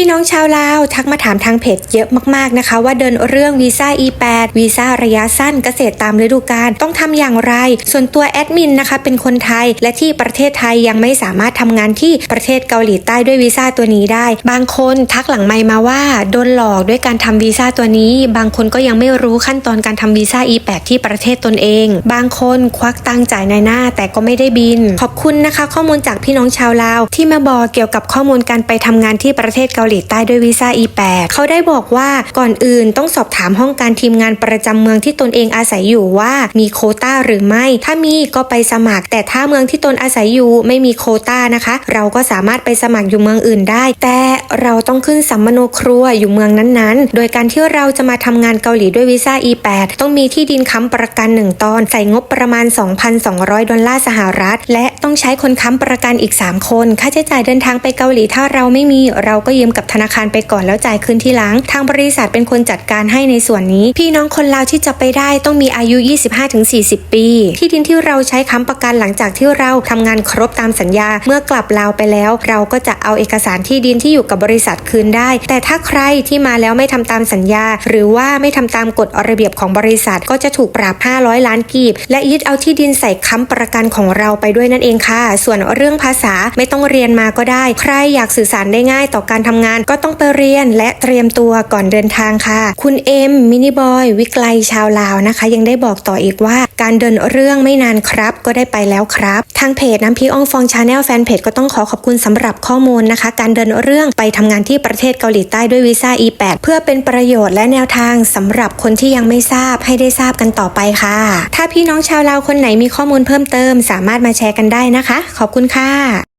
พี่น้องชาวลาวทักมาถามทางเพจเยอะมากๆนะคะ ว่าเดินเรื่องวีซ่า E8 วีซ่าระยะสั้นเกษตรตามฤดูกาลต้องทำอย่างไร ส่วนตัวแอดมินนะคะเป็นคนไทยและที่ประเทศไทยยังไม่สามารถทำงานที่ประเทศเกาหลีใต้ด้วยวีซ่าตัวนี้ได้ บางคนทักหลังไมมาว่าโดนหลอกด้วยการทำวีซ่าตัวนี้ บางคนก็ยังไม่รู้ขั้นตอนการทำวีซ่า E8 ที่ประเทศตนเอง บางคนควักตังจ่ายในหน้าแต่ก็ไม่ได้บิน ขอบคุณนะคะ ข้อมูลจากพี่น้องชาวลาวที่มาบอกเกี่ยวกับข้อมูลการไปทำงานที่ประเทศเกาหลีใต้ด้วยวีซ่า E8 เขาได้บอกว่าก่อนอื่นต้องสอบถามห้องการทีมงานประจำเมืองที่ตนเองอาศัยอยู่ว่ามีโคต้าหรือไม่ ถ้ามีก็ไปสมัคร แต่ถ้าเมืองที่ตนอาศัยอยู่ไม่มีโคต้านะคะ เราก็สามารถไปสมัครอยู่เมืองอื่นได้ แต่เราต้องขึ้นสัมมโนครัวอยู่เมืองนั้นๆ โดยการที่เราจะมาทำงานเกาหลีด้วยวีซ่า E8 ต้องมีที่ดินค้ำประกัน 1 ตอน ใส่งบประมาณ 2,200 ดอลลาร์สหรัฐ และต้องใช้คนค้ำประกันอีก 3 คน ค่าใช้จ่ายเดินทางไปเกาหลีถ้าเราไม่มีเราก็ยืมกับธนาคารไปก่อนแล้วจ่ายคืนที่หลัง ทางบริษัทเป็นคนจัดการให้ในส่วนนี้ พี่น้องคนลาวที่จะไปได้ต้องมีอายุ 25-40 ปี ที่ดินที่เราใช้ค้ำประกันหลังจากที่เราทำงานครบตามสัญญา เมื่อกลับลาวไปแล้ว เราก็จะเอาเอกสารที่ดินที่อยู่กับบริษัทคืนได้ แต่ถ้าใครที่มาแล้วไม่ทำตามสัญญา หรือว่าไม่ทำตามกฎระเบียบของบริษัทก็จะถูกปรับ 500 ล้านกีบ และยึดเอาที่ดินใส่ค้ำประกันของเราไปด้วยนั่นเองค่ะ ส่วนเรื่องภาษาไม่ต้องเรียนมาก็ได้ ใครอยากสื่อสารได้ง่ายต่อการทำงานก็ต้องไปเรียนและเตรียมตัวก่อนเดินทางค่ะ คุณเอ็มมินิบอยวิกไลชาวลาวนะคะ ยังได้บอกต่ออีกว่าการเดินเรื่องไม่นานครับ ก็ได้ไปแล้วครับ ทางเพจน้ำพริกอ่องฟองชาแนลแฟนเพจก็ต้องขอขอบคุณสำหรับข้อมูลนะคะ การเดินเรื่องไปทำงานที่ประเทศเกาหลีใต้ด้วยวีซ่า E8 เพื่อเป็นประโยชน์และแนวทางสำหรับคนที่ยังไม่ทราบให้ได้ทราบกันต่อไปค่ะ ถ้าพี่น้องชาวลาวคนไหนมีข้อมูลเพิ่มเติม สามารถมาแชร์กันได้นะคะ ขอบคุณค่ะ